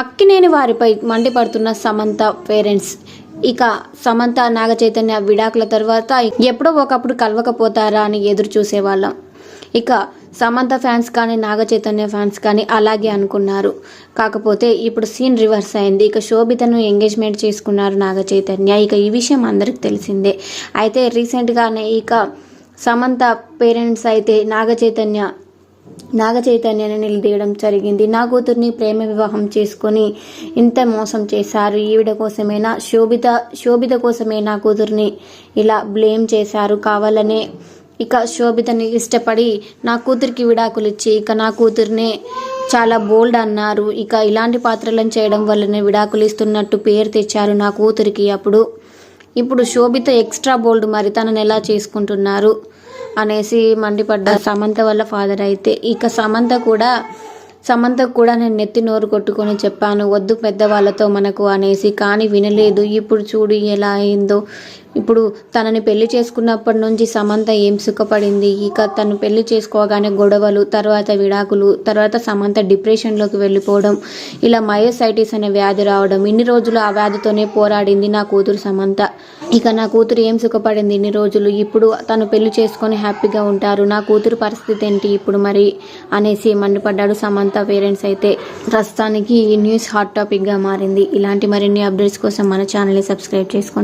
అక్కినేని వారిపై మండిపడుతున్న సమంత పేరెంట్స్. ఇక సమంత నాగ చైతన్య విడాకుల తర్వాత ఎప్పుడో ఒకప్పుడు కలవకపోతారా అని ఎదురు చూసేవాళ్ళం ఇక సమంత ఫ్యాన్స్ కానీ నాగ చైతన్య ఫ్యాన్స్ కానీ అలాగే అనుకున్నారు. కాకపోతే ఇప్పుడు సీన్ రివర్స్ అయింది. ఇక శోభితను ఎంగేజ్మెంట్ చేసుకున్నారు నాగ చైతన్య ఇక ఈ విషయం అందరికి తెలిసిందే. అయితే రీసెంట్గానే ఇక సమంత పేరెంట్స్ అయితే నాగ చైతన్య నాగ చైతన్యాన్ని నిలదీయడం జరిగింది. నా కూతుర్ని ప్రేమ వివాహం చేసుకొని ఇంత మోసం చేశారు. ఈవిడ కోసమేనా? శోభిత శోభిత కోసమే నా కూతుర్ని ఇలా బ్లేమ్ చేశారు. కావాలనే ఇక శోభితని ఇష్టపడి నా కూతురికి విడాకులు ఇచ్చి ఇక నా కూతుర్నే చాలా బోల్డ్ అన్నారు. ఇక ఇలాంటి పాత్రలను చేయడం వల్లనే విడాకులు ఇస్తున్నట్టు పేరు తెచ్చారు నా కూతురికి అప్పుడు. ఇప్పుడు శోభిత ఎక్స్ట్రా బోల్డ్ మరి తనని ఎలా చేసుకుంటున్నారు? అనేసి మండిపడ్డ సమంత వాళ్ళ ఫాదర్ అయితే ఇక సమంత కూడా సమంత కూడా నేను నెత్తి నోరు కొట్టుకొని చెప్పాను వద్దు పెద్దవాళ్ళతో మనకు అనేసి. కానీ వినలేదు. ఇప్పుడు చూడు ఎలా అయిందో ఇప్పుడు తనని పెళ్ళి చేసుకున్నప్పటి నుంచి సమంత ఏం సుఖపడింది? ఇక తను పెళ్ళి చేసుకోగానే గొడవలు తర్వాత విడాకులు తర్వాత సమంత డిప్రెషన్లోకి వెళ్ళిపోవడం ఇలా మయోసైటిస్ అనే వ్యాధి రావడం. ఇన్ని రోజులు ఆ వ్యాధితోనే పోరాడింది నా కూతురు సమంత. ఇక నా కూతురు ఏం సుఖపడింది ఇన్ని రోజులు? ఇప్పుడు తను పెళ్ళి చేసుకొని హ్యాపీగా ఉంటారు. నా కూతురు పరిస్థితి ఏంటి ఇప్పుడు మరి? అనేసి మండిపడ్డాడు సమంత పేరెంట్స్ అయితే. ప్రస్తుతానికి ఈ న్యూస్ హాట్ టాపిక్గా మారింది. ఇలాంటి మరిన్ని అప్డేట్స్ కోసం మన ఛానల్ని సబ్స్క్రైబ్ చేసుకోండి.